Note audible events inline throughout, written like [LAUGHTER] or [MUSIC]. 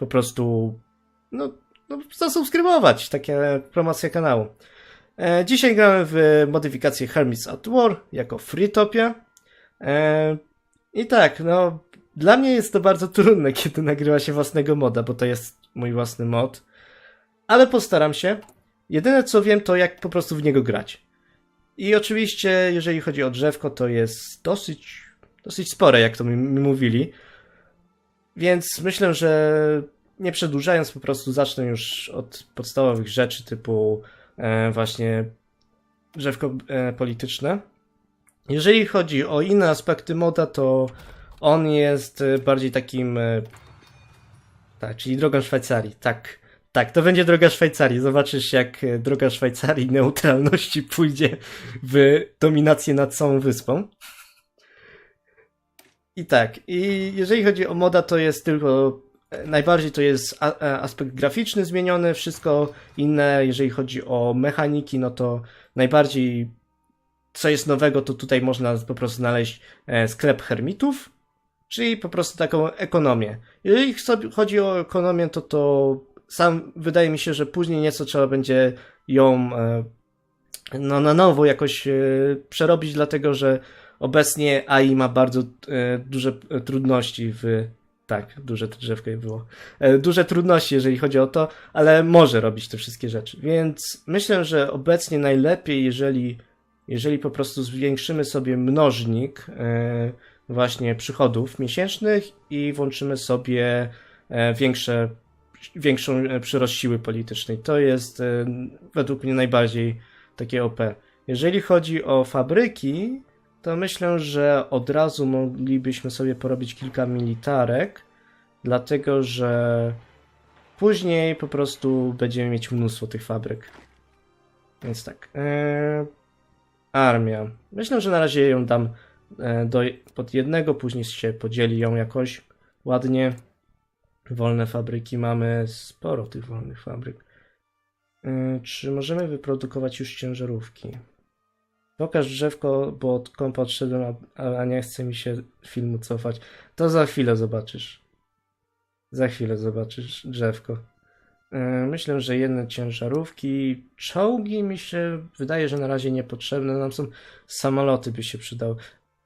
po prostu no, no zasubskrybować, takie promocje kanału. E, dzisiaj gramy w modyfikację Hermits at War jako Freetopia. E, I tak, no dla mnie jest to bardzo trudne, [LAUGHS] kiedy nagrywa się własnego moda, bo to jest mój własny mod. Ale postaram się. Jedyne co wiem, to jak po prostu w niego grać. I oczywiście, jeżeli chodzi o drzewko, to jest dosyć, dosyć spore, jak to mi, mi mówili. Więc myślę, że nie przedłużając, po prostu zacznę już od podstawowych rzeczy typu e, właśnie drzewko e, polityczne. Jeżeli chodzi o inne aspekty moda, to on jest e, bardziej takim. Tak, czyli drogą Szwajcarii. Tak, tak, to będzie droga Szwajcarii. Zobaczysz, jak droga Szwajcarii [LAUGHS] neutralności pójdzie w dominację nad całą wyspą. I tak, i jeżeli chodzi o moda, to jest tylko. e, Najbardziej to jest e, aspekt graficzny zmieniony, wszystko inne, jeżeli chodzi o mechaniki, no to najbardziej co jest nowego, to tutaj można po prostu znaleźć e, sklep hermitów, czyli po prostu taką ekonomię. Jeżeli chodzi o ekonomię, to to sam wydaje mi się, że później nieco trzeba będzie ją no, na nowo jakoś przerobić, dlatego że obecnie AI ma bardzo e, duże e, trudności w. Tak, duże drzewko było. E, duże trudności, jeżeli chodzi o to, ale może robić te wszystkie rzeczy. Więc myślę, że obecnie najlepiej, jeżeli, jeżeli po prostu zwiększymy sobie mnożnik właśnie przychodów miesięcznych i włączymy sobie większe, większą przyrost siły politycznej. To jest według mnie najbardziej takie OP. Jeżeli chodzi o fabryki, to myślę, że od razu moglibyśmy sobie porobić kilka militarek, dlatego że później po prostu będziemy mieć mnóstwo tych fabryk. Więc tak. E, armia. Myślę, że na razie ją dam e, do, pod jednego, później się podzieli ją jakoś ładnie. Wolne fabryki mamy sporo tych wolnych fabryk. E, czy możemy wyprodukować już ciężarówki? Pokaż drzewko, bo od kompa odszedłem, a, a nie chce mi się filmu cofać. To za chwilę zobaczysz. Za chwilę zobaczysz drzewko. E, Myślę, że jedne ciężarówki, czołgi mi się wydaje, że na razie niepotrzebne. Nam są samoloty by się przydały.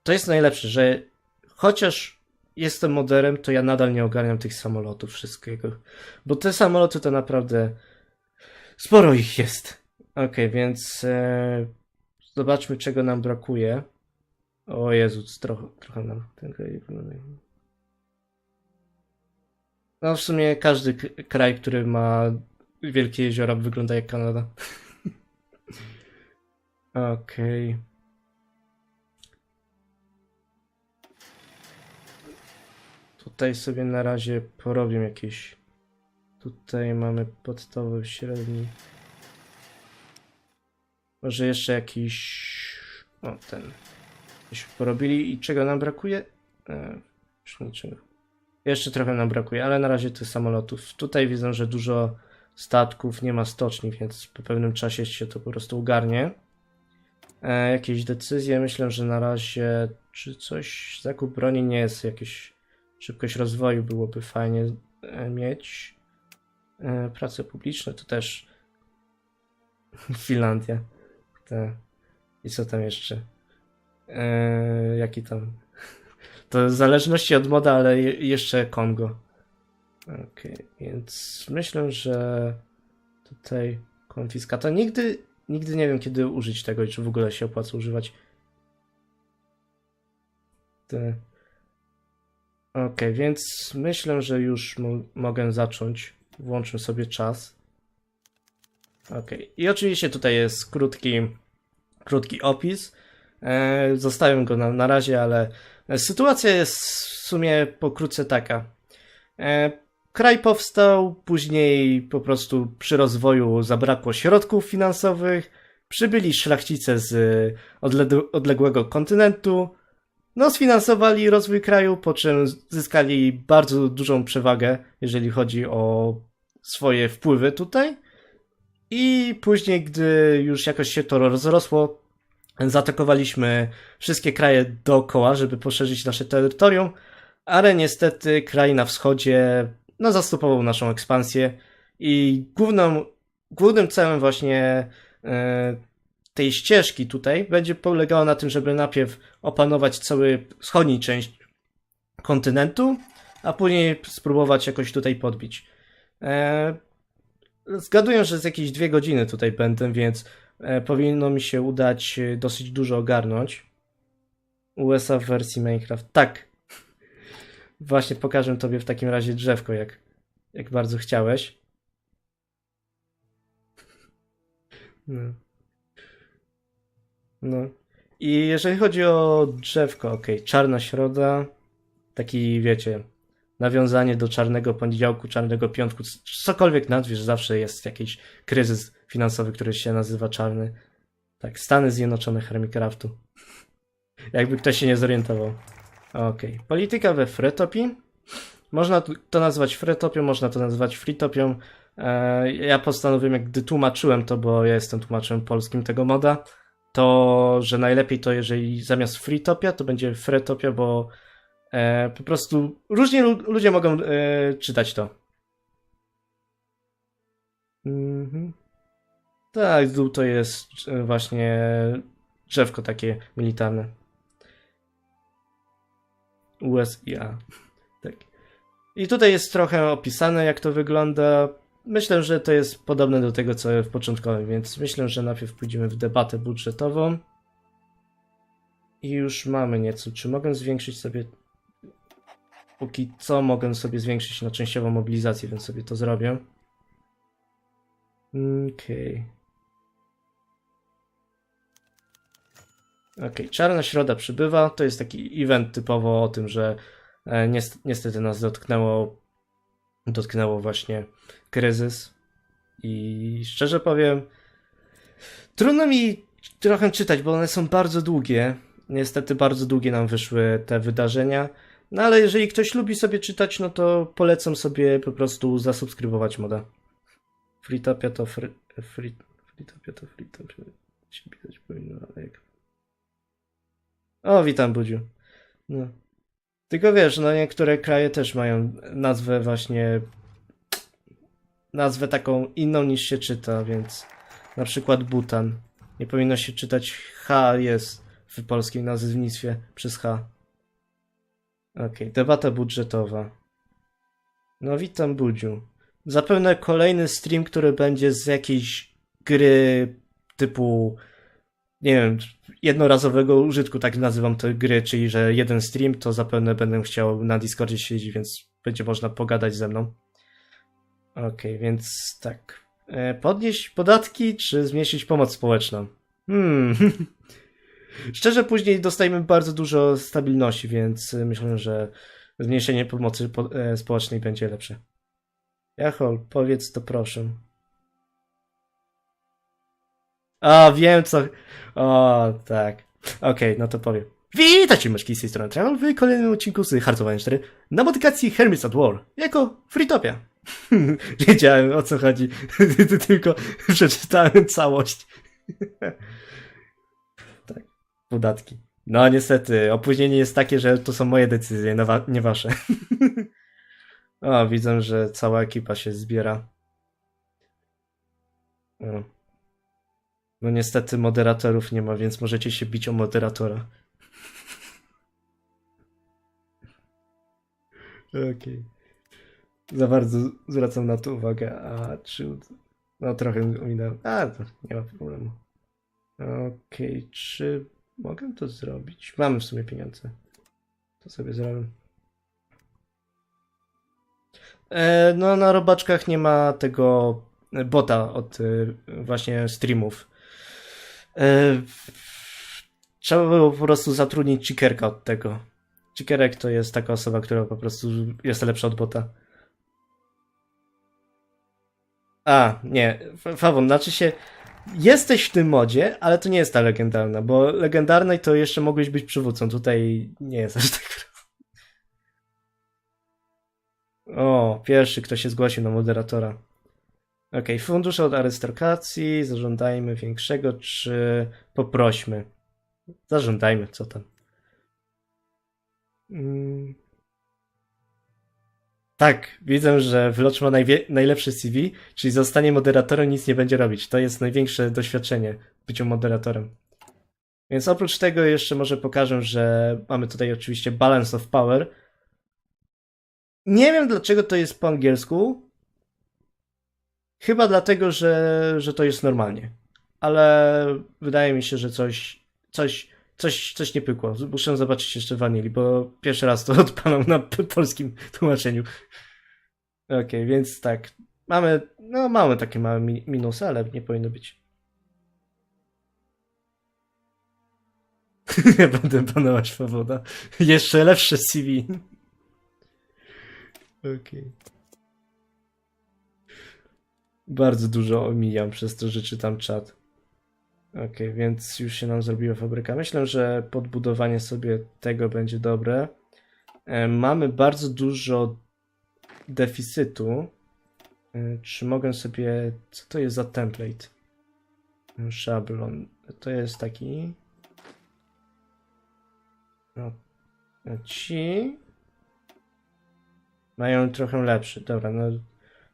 To jest najlepsze, że chociaż jestem moderem, to ja nadal nie ogarniam tych samolotów wszystkiego. Bo te samoloty to naprawdę sporo ich jest. Okej, więc e, zobaczmy czego nam brakuje. O Jezu, trochę, trochę nam ten kraj wygląda. No w sumie każdy kraj, który ma wielkie jeziora wygląda jak Kanada. [LAUGHS] Okej. Tutaj sobie na razie porobię jakieś. Tutaj mamy podstawowy, średni. Może jeszcze jakiś. O, ten. Coś porobili i czego nam brakuje? E, już niczego. Jeszcze trochę nam brakuje, ale na razie tych samolotów. Tutaj widzę, że dużo statków, nie ma stoczni, więc po pewnym czasie się to po prostu ugarnie. E, jakieś decyzje, myślę, że na razie czy coś, zakup broni nie jest jakieś szybkość rozwoju byłoby fajnie e, mieć. E, prace publiczne to też [LAUGHS] Finlandia. Te. I co tam jeszcze? E, jaki tam? [LAUGHS] To w zależności od moda, ale je, jeszcze Kongo. Okej, więc myślę, że tutaj konfiskata. Nigdy, nigdy nie wiem, kiedy użyć tego i czy w ogóle się opłaca używać. Okej, więc myślę, że już mo mogę zacząć. Włączmy sobie czas. Okej, i oczywiście tutaj jest krótki, krótki opis. E, zostawiam go na, na razie, ale sytuacja jest w sumie pokrótce taka. E, kraj powstał, później po prostu przy rozwoju zabrakło środków finansowych, przybyli szlachcice z odle- odległego kontynentu, no, sfinansowali rozwój kraju, po czym zyskali bardzo dużą przewagę, jeżeli chodzi o swoje wpływy tutaj. I później, gdy już jakoś się to rozrosło, zaatakowaliśmy wszystkie kraje dookoła, żeby poszerzyć nasze terytorium, ale niestety kraj na wschodzie no, zastopował naszą ekspansję i główną, głównym celem właśnie e, tej ścieżki tutaj będzie polegało na tym, żeby najpierw opanować cały wschodni część kontynentu, a później spróbować jakoś tutaj podbić. E, zgaduję, że z jakieś dwie godziny tutaj będę, więc e, powinno mi się udać e, dosyć dużo ogarnąć. USA w wersji Minecraft. Tak. Właśnie pokażę tobie w takim razie drzewko, jak, jak bardzo chciałeś. No. No. I jeżeli chodzi o drzewko, ok, czarna środa, taki wiecie, nawiązanie do czarnego poniedziałku, czarnego piątku, cokolwiek nazwiesz, zawsze jest jakiś kryzys finansowy, który się nazywa czarny. Tak, Stany Zjednoczone Hermicraftu. Jakby ktoś się nie zorientował. Okej, polityka we Freetopi. Można to nazwać Freetopią, można to nazwać Freetopią. E, Ja postanowiłem, gdy tłumaczyłem to, bo ja jestem tłumaczem polskim tego moda, to, że najlepiej to, jeżeli zamiast Freetopia, to będzie Freetopia, bo e, po prostu różni lu- ludzie mogą e, czytać to. Mhm. Tak, dół to jest e, właśnie drzewko takie militarne. USA. Tak. I tutaj jest trochę opisane, jak to wygląda. Myślę, że to jest podobne do tego, co w początkowym, więc myślę, że najpierw pójdziemy w debatę budżetową. I już mamy nieco. Czy mogę zwiększyć sobie. Póki co mogę sobie zwiększyć na częściową mobilizację, więc sobie to zrobię. Okej. Okej, Czarna Środa przybywa. To jest taki event typowo o tym, że e, niest- niestety nas dotknęło, dotknęło właśnie kryzys. I szczerze powiem, trudno mi trochę czytać, bo one są bardzo długie. Niestety bardzo długie nam wyszły te wydarzenia. No ale jeżeli ktoś lubi sobie czytać, no to polecam sobie po prostu zasubskrybować moda. Freetopia to free, free, Freetopia to Freetopia. Się pisać powinno, ale jak... O, witam Budziu. No. Tylko wiesz, no niektóre kraje też mają nazwę właśnie nazwę taką inną niż się czyta, więc na przykład Butan. Nie powinno się czytać H jest w polskim nazewnictwie przez H. Okej, debata budżetowa. No witam Budziu. Zapewne kolejny stream, który będzie z jakiejś gry typu nie wiem, jednorazowego użytku, tak nazywam te gry, czyli że jeden stream, to zapewne będę chciał na Discordzie siedzieć, więc będzie można pogadać ze mną. Okej, więc tak. E, Podnieść podatki, czy zmniejszyć pomoc społeczną? Hmm. [LAUGHS] Szczerze, później dostajemy bardzo dużo stabilności, więc myślę, że zmniejszenie pomocy po- e, społecznej będzie lepsze. Jachol, powiedz to proszę. A, wiem co. O, tak. Okej, no to powiem. Witajcie, myszki z tej strony Travel w kolejnym odcinku z Iron 4 na modyfikacji Hermits at War jako Freetopia. [LAUGHS] Wiedziałem o co chodzi, [LAUGHS] tylko przeczytałem całość. [LAUGHS] podatki. No niestety, opóźnienie jest takie, że to są moje decyzje, no wa- nie wasze. [LAUGHS] o, widzę, że cała ekipa się zbiera. O. No niestety moderatorów nie ma, więc możecie się bić o moderatora. [LAUGHS] Okej. Za bardzo zwracam na to uwagę, a czy... No trochę minąłem. A, to nie ma problemu. Okej, czy mogę to zrobić? Mamy w sumie pieniądze. To sobie zrobię. E, no na robaczkach nie ma tego bota od y, właśnie streamów. E, Trzeba było po prostu zatrudnić chickerka od tego. Chickerek to jest taka osoba, która po prostu jest lepsza od bota. A, nie, Fawon, znaczy się, jesteś w tym modzie, ale to nie jest ta legendarna, bo legendarnej to jeszcze mogłeś być przywódcą, tutaj nie jest aż tak. O, pierwszy, kto się zgłosił na moderatora. Okej, fundusze od arystokracji, zażądajmy większego, czy poprośmy? Zażądajmy, co tam. Mm. Tak, widzę, że Wlocz ma najlepsze CV, czyli zostanie moderatorem, nic nie będzie robić. To jest największe doświadczenie byciu moderatorem. Więc oprócz tego jeszcze może pokażę, że mamy tutaj oczywiście balance of power. Nie wiem dlaczego to jest po angielsku. Chyba dlatego, że, że to jest normalnie. Ale wydaje mi się, że coś, coś, coś, coś nie pykło. Muszę zobaczyć jeszcze wanili, bo pierwszy raz to [LAUGHS] odpalam na polskim tłumaczeniu. Okej, więc tak. Mamy, no mamy takie małe mi- minusy, ale nie powinno być. [LAUGHS] Ja będę panować Fawoda. Jeszcze lepsze CV. Okej. Bardzo dużo omijam przez to, że czytam czat. Okej, więc już się nam zrobiła fabryka. Myślę, że podbudowanie sobie tego będzie dobre. E, Mamy bardzo dużo deficytu. E, Czy mogę sobie. Co to jest za template? Szablon. To jest taki. No. Ci. Mają trochę lepszy. Dobra, no.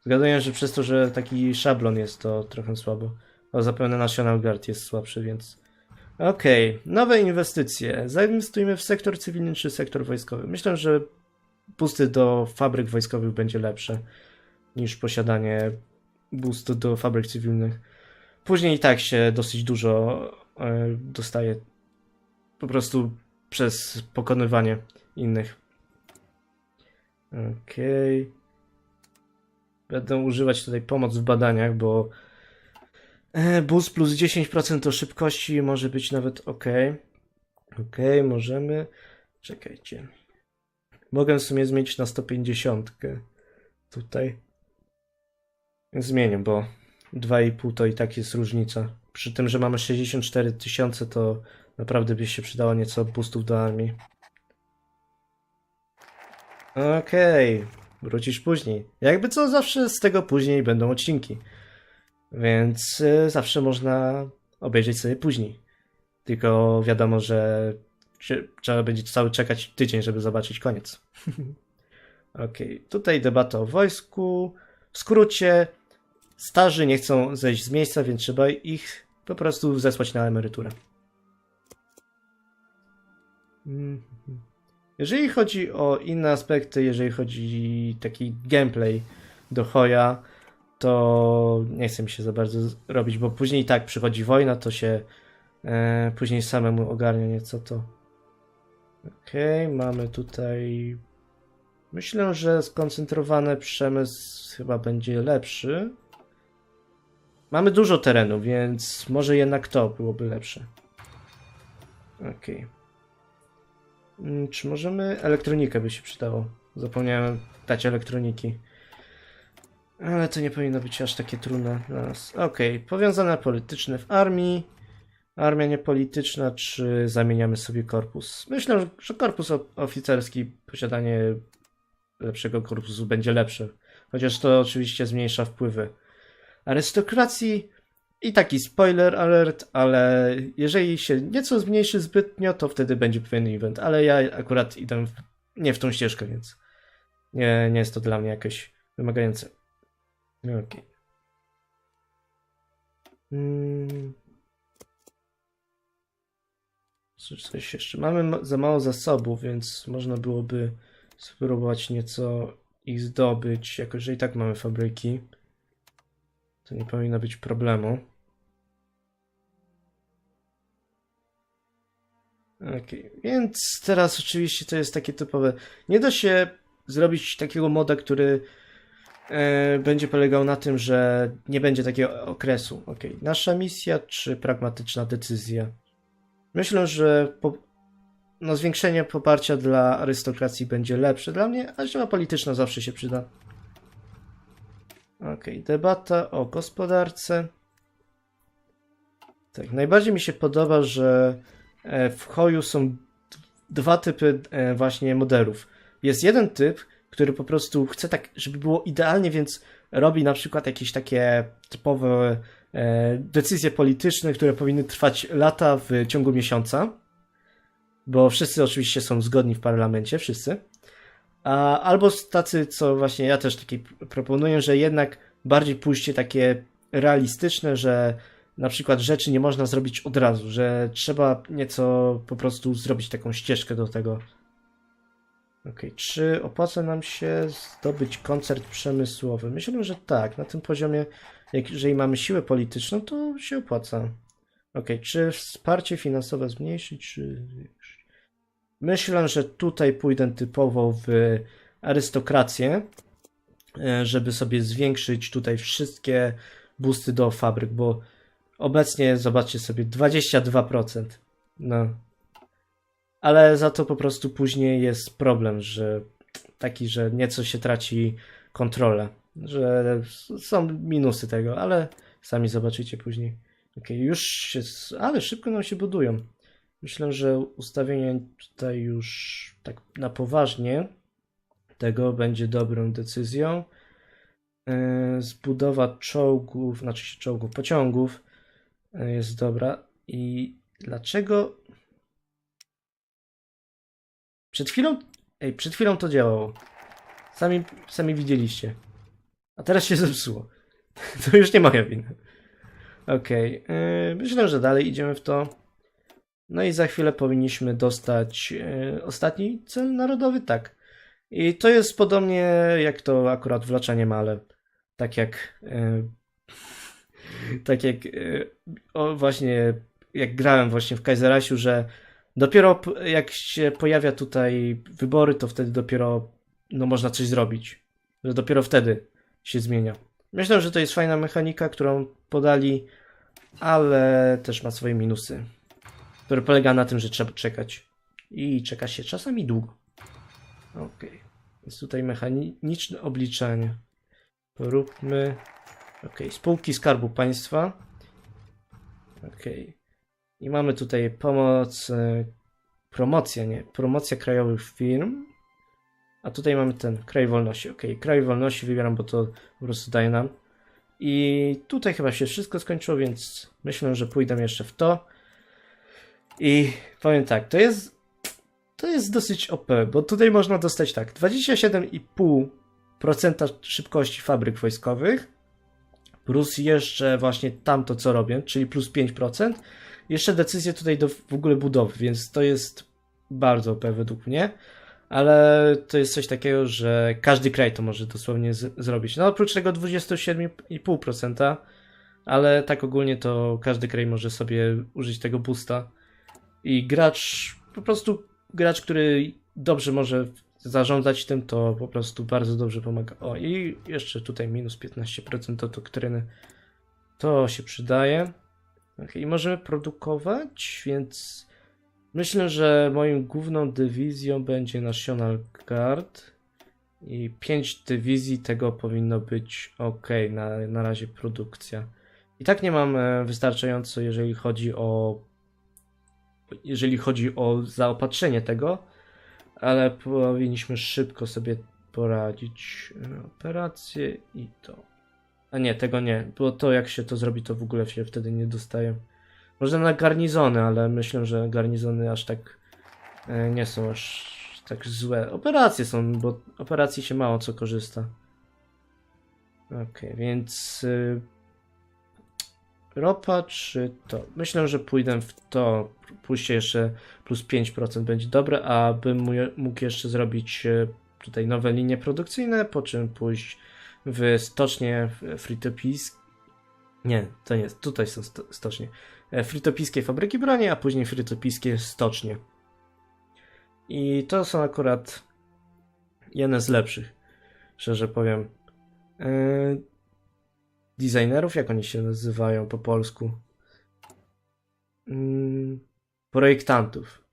Zgaduję, że przez to, że taki szablon jest, to trochę słabo. O, zapewne National Guard jest słabszy, więc. Okej, nowe inwestycje. Zainwestujmy w sektor cywilny czy sektor wojskowy. Myślę, że boosty do fabryk wojskowych będzie lepsze niż posiadanie boostu do fabryk cywilnych. Później i tak się dosyć dużo e, dostaje po prostu przez pokonywanie innych. Okej. Będę używać tutaj pomoc w badaniach, bo e, boost plus 10% do szybkości może być nawet ok. Ok, możemy. Czekajcie. Mogę w sumie zmienić na 150 tutaj. Zmienię, bo 2,5 to i tak jest różnica. Przy tym, że mamy 64 tysiące, to naprawdę by się przydało nieco boostów do armii. Okej, wrócisz później. Jakby co, zawsze z tego później będą odcinki. Więc y, zawsze można obejrzeć sobie później. Tylko wiadomo, że trzeba będzie cały czekać tydzień, żeby zobaczyć koniec. [LAUGHS] Okej, tutaj debata o wojsku. W skrócie, starzy nie chcą zejść z miejsca, więc trzeba ich po prostu zesłać na emeryturę. Mhm. Jeżeli chodzi o inne aspekty, jeżeli chodzi taki gameplay do Hoya, to nie chcę mi się za bardzo robić, bo później tak przychodzi wojna, to się e, później samemu ogarnia nieco to. Okej, mamy tutaj. Myślę, że skoncentrowany przemysł chyba będzie lepszy. Mamy dużo terenu, więc może jednak to byłoby lepsze. Okej. Mm, Czy możemy. Elektronikę by się przydało. Zapomniałem dać elektroniki. Ale to nie powinno być aż takie trudne dla nas. Okej, powiązane polityczne w armii. Armia niepolityczna, czy zamieniamy sobie korpus? Myślę, że- korpus oficerski, posiadanie lepszego korpusu będzie lepsze. Chociaż to oczywiście zmniejsza wpływy arystokracji. I taki spoiler alert, ale jeżeli się nieco zmniejszy zbytnio, to wtedy będzie pewien event. Ale ja akurat idę w, nie w tą ścieżkę, więc nie, nie jest to dla mnie jakoś wymagające. Okej. Mm. Co- Coś jeszcze. Mamy ma- za mało zasobów, więc można byłoby spróbować nieco ich zdobyć. Jako, że i tak mamy fabryki, to nie powinno być problemu. Okej, więc teraz oczywiście to jest takie typowe. Nie da się zrobić takiego moda, który będzie polegał na tym, że nie będzie takiego okresu. Okej, nasza misja czy pragmatyczna decyzja? Myślę, że po, no, zwiększenie poparcia dla arystokracji będzie lepsze dla mnie, a siła polityczna zawsze się przyda. Okej, debata o gospodarce. Tak, najbardziej mi się podoba, że e, w Hoju są dwa typy e, właśnie modelów. Jest jeden typ, który po prostu chce tak, żeby było idealnie, więc robi na przykład jakieś takie typowe e, decyzje polityczne, które powinny trwać lata w ciągu miesiąca, bo wszyscy oczywiście są zgodni w parlamencie, wszyscy. A, albo tacy, co właśnie ja też taki proponuję, że jednak bardziej pójście takie realistyczne, że na przykład rzeczy nie można zrobić od razu, że trzeba nieco po prostu zrobić taką ścieżkę do tego. Okej, czy opłaca nam się zdobyć koncert przemysłowy? Myślę, że tak. Na tym poziomie, jeżeli mamy siłę polityczną, to się opłaca. Okej, czy wsparcie finansowe zmniejszyć, czy? Myślę, że tutaj pójdę typowo w arystokrację, e, żeby sobie zwiększyć tutaj wszystkie boosty do fabryk, bo obecnie zobaczcie sobie 22%. No. Ale za to po prostu później jest problem, że taki, że nieco się traci kontrolę, że są minusy tego, ale sami zobaczycie później. Okej, już się, ale szybko nam się budują. Myślę, że ustawienie tutaj już tak na poważnie tego będzie dobrą decyzją. Yy, Zbudowa czołgów, znaczy czołgów, pociągów yy, jest dobra. I dlaczego przed chwilą, ej, przed chwilą to działało. Sami, sami widzieliście. A teraz się zepsuło. [LAUGHS] To już nie moja wina. Okej, yy, myślę, że dalej idziemy w to. No i za chwilę powinniśmy dostać yy, ostatni cel narodowy, tak. I to jest podobnie jak to akurat w Lacza ale tak jak yy, [LAUGHS] tak jak yy, o, właśnie jak grałem właśnie w Kaiserasiu, że dopiero jak się pojawia tutaj wybory, to wtedy dopiero no można coś zrobić. Że dopiero wtedy się zmienia. Myślę, że to jest fajna mechanika, którą podali, ale też ma swoje minusy, które polega na tym, że trzeba czekać. I czeka się czasami długo. Okej. Jest tutaj mechaniczne obliczanie. Poróbmy. Okej, spółki Skarbu Państwa. Okej. I mamy tutaj pomoc, e, promocja, nie, promocja krajowych firm. A tutaj mamy ten kraj wolności. Okej, kraj wolności wybieram, bo to po prostu daje nam. I tutaj chyba się wszystko skończyło, więc myślę, że pójdę jeszcze w to. I powiem tak, to jest to jest dosyć OP, bo tutaj można dostać tak 27,5% szybkości fabryk wojskowych plus jeszcze właśnie tamto co robię, czyli plus 5%. Jeszcze decyzje tutaj do w ogóle budowy, więc to jest bardzo OP według mnie. Ale to jest coś takiego, że każdy kraj to może dosłownie zrobić. No oprócz tego 27,5%, ale tak ogólnie to każdy kraj może sobie użyć tego boosta. I gracz, po prostu gracz, który dobrze może zarządzać tym, to po prostu bardzo dobrze pomaga. O, i jeszcze tutaj minus 15% do doktryny. To się przydaje. I możemy produkować, więc myślę, że moją główną dywizją będzie National Guard. I 5 dywizji tego powinno być ok, na, na razie produkcja. I tak nie mam e, wystarczająco, jeżeli chodzi o jeżeli chodzi o zaopatrzenie tego, ale powinniśmy szybko sobie poradzić. E, Operacje i to. A nie, tego nie, bo to jak się to zrobi, to w ogóle się wtedy nie dostaje. Można na garnizony, ale myślę, że garnizony aż tak e, nie są aż tak złe. Operacje są, bo operacji się mało co korzysta. Okej, więc y, ropa czy to? Myślę, że pójdę w to. Pójście jeszcze plus 5% będzie dobre, a bym mu- mógł jeszcze zrobić e, tutaj nowe linie produkcyjne, po czym pójść w stocznie fritopijskie. Nie, to nie, tutaj są sto, stocznie. E, Fritopijskie fabryki broni, a później fritopijskie stocznie. I to są akurat jedne z lepszych, szczerze powiem. E, designerów, jak oni się nazywają po polsku? Mm, projektantów.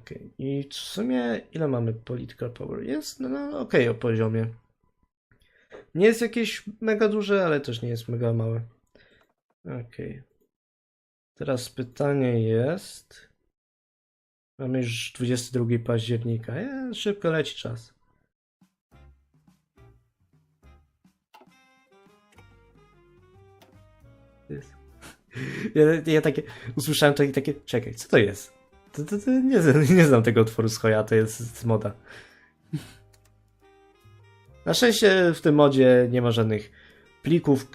Okej. I w sumie ile mamy political power? Jest no, no okej o poziomie. Nie jest jakieś mega duże, ale też nie jest mega małe. Okej. Teraz pytanie jest. Mamy już 22 października. Ja, szybko leci czas. Jest. [LAUGHS] Ja, ja takie usłyszałem to i takie, czekaj, co to jest? To, to, to nie, [LAUGHS] nie znam tego utworu z Hoya, to jest moda. Na szczęście w tym modzie nie ma żadnych plików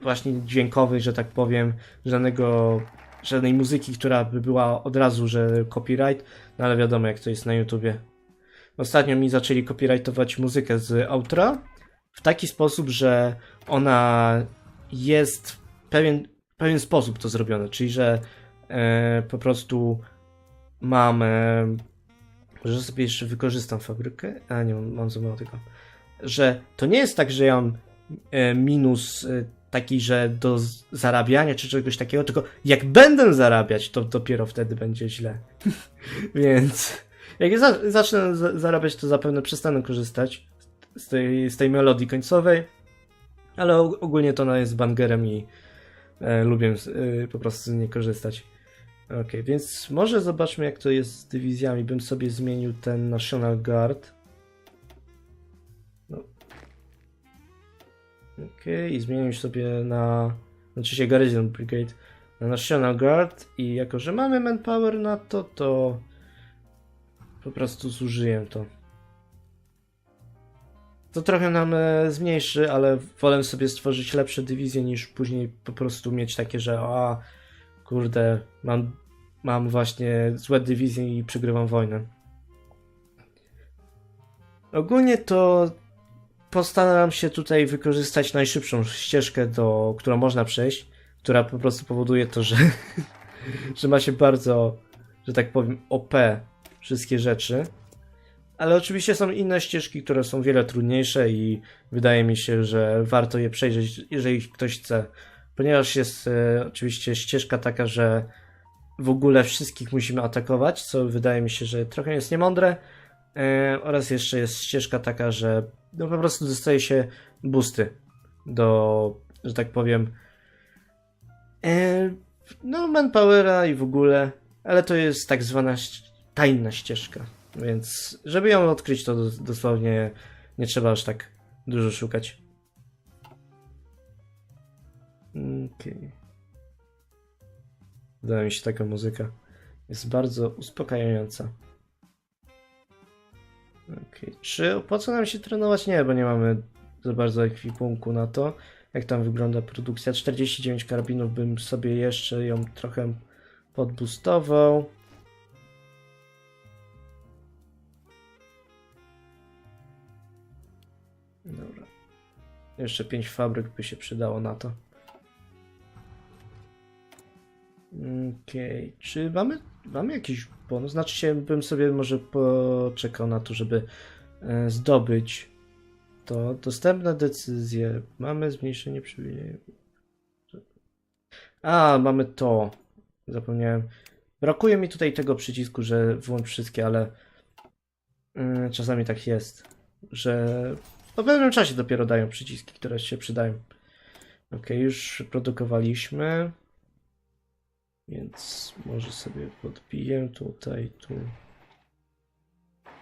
właśnie dźwiękowych, że tak powiem, żadnego, żadnej muzyki, która by była od razu, że copyright, no ale wiadomo jak to jest na YouTubie. Ostatnio mi zaczęli copyrightować muzykę z outra w taki sposób, że ona jest w pewien, pewien sposób to zrobione, czyli że e, po prostu mam e, może sobie jeszcze wykorzystam fabrykę, a nie, mam za mało tego, że to nie jest tak, że ja mam e, minus e, taki, że do zarabiania czy czegoś takiego, tylko jak będę zarabiać, to dopiero wtedy będzie źle. [LAUGHS] Więc jak ja za, zacznę za, zarabiać, to zapewne przestanę korzystać z tej, z tej melodii końcowej, ale og- ogólnie to ona jest bangerem i e, lubię e, po prostu z niej korzystać. Okej, więc może zobaczmy jak to jest z dywizjami. Bym sobie zmienił ten National Guard. Okej, i zmienił sobie na... Znaczy się Garrison Brigade na National Guard i jako, że mamy manpower na to, to po prostu zużyję to. To trochę nam e, zmniejszy, ale wolę sobie stworzyć lepsze dywizje niż później po prostu mieć takie, że a kurde, mam, mam właśnie złe dywizje i przegrywam wojnę. Ogólnie to postaram się tutaj wykorzystać najszybszą ścieżkę, do, którą można przejść, która po prostu powoduje to, że, [LAUGHS] że ma się bardzo, że tak powiem, OP wszystkie rzeczy. Ale oczywiście są inne ścieżki, które są wiele trudniejsze i wydaje mi się, że warto je przejrzeć, jeżeli ktoś chce. Ponieważ jest e, oczywiście ścieżka taka, że w ogóle wszystkich musimy atakować, co wydaje mi się, że trochę jest niemądre. E, oraz jeszcze jest ścieżka taka, że no po prostu dostaje się boosty do, że tak powiem, e, no manpowera i w ogóle, ale to jest tak zwana tajna ścieżka, więc żeby ją odkryć, to dos- dosłownie nie trzeba aż tak dużo szukać. Okej. Wydaje mi się taka muzyka. Jest bardzo uspokajająca. Okej. Czy opłaca nam się trenować? Nie, bo nie mamy za bardzo ekwipunku na to. Jak tam wygląda produkcja? 49 karabinów bym sobie jeszcze ją trochę podbustował. Dobra. Jeszcze 5 fabryk by się przydało na to. Okej, czy mamy, mamy jakiś bonus? Znaczy się, bym sobie może poczekał na to, żeby e, zdobyć to. Dostępne decyzje. Mamy zmniejszenie przywileju. A, mamy to. Zapomniałem. Brakuje mi tutaj tego przycisku, że włącz wszystkie, ale mm, czasami tak jest, że po pewnym czasie dopiero dają przyciski, które się przydają. Ok, już produkowaliśmy. Więc może sobie podbiję tutaj, tu.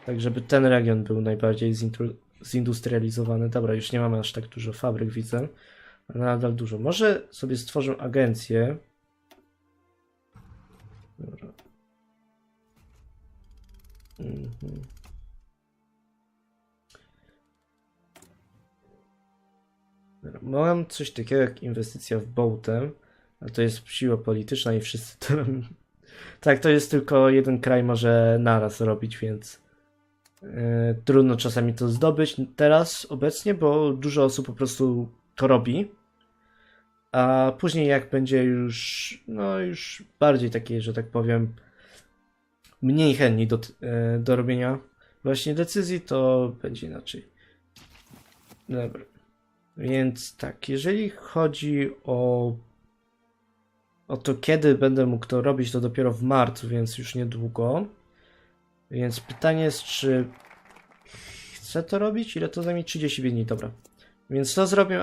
Tak, żeby ten region był najbardziej zindustrializowany. Dobra, już nie mamy aż tak dużo fabryk, widzę. Ale nadal dużo. Może sobie stworzę agencję. Dobra. Mhm. Mam coś takiego jak inwestycja w Bołtę, ale to jest siła polityczna i wszyscy to. [LAUGHS] Tak, to jest tylko jeden kraj może naraz robić, więc e, trudno czasami to zdobyć teraz, obecnie, bo dużo osób po prostu to robi. A później jak będzie już, no już bardziej takie, że tak powiem, mniej chętni do, e, do robienia właśnie decyzji, to będzie inaczej. Dobra. Więc tak, jeżeli chodzi o, o to, kiedy będę mógł to robić, to dopiero w marcu, więc już niedługo. Więc pytanie jest, czy chcę to robić? Ile to zajmie? 30 dni, dobra. Więc to zrobię